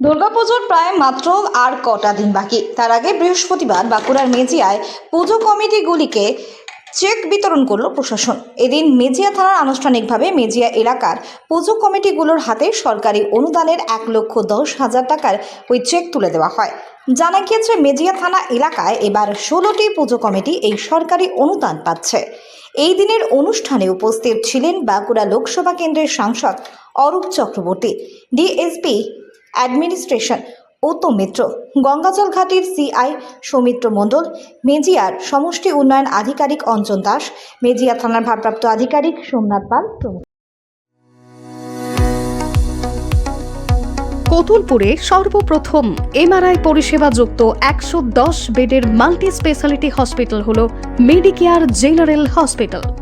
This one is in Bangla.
দুর্গাপুজোর প্রায় মাত্র আর কটা দিন বাকি। তার আগে বৃহস্পতিবার বাঁকুড়ার মেজিয়ায় পুজো কমিটিগুলিকে চেক বিতরণ করল প্রশাসন। এদিন মেজিয়া থানার আনুষ্ঠানিকভাবে মেজিয়া এলাকার পুজো কমিটিগুলোর হাতে সরকারি অনুদানের এক লক্ষ দশ হাজার টাকার ওই চেক তুলে দেওয়া হয়। জানা গিয়েছে, মেজিয়া থানা এলাকায় এবার ষোলোটি পুজো কমিটি এই সরকারি অনুদান পাচ্ছে। এই দিনের অনুষ্ঠানে উপস্থিত ছিলেন বাঁকুড়া লোকসভা কেন্দ্রের সাংসদ অরূপ চক্রবর্তী, ডিএসপি অ্যাডমিনিস্ট্রেশন। উত্তম মিত্র গঙ্গাজল ঘাটির সিআই সৌমিত্র মণ্ডল, মেজিয়ার সমষ্টি উন্নয়ন আধিকারিক অঞ্জন দাস, মেজিয়া থানার ভারপ্রাপ্ত আধিকারিক সোমনাথ পাল প্রমুখ। কতুলপুরে সর্বপ্রথম এমআরআই পরিষেবা যুক্ত একশো দশ বেডের মাল্টি স্পেশালিটি হসপিটাল হল মেডিকেয়ার জেনারেল হসপিটাল।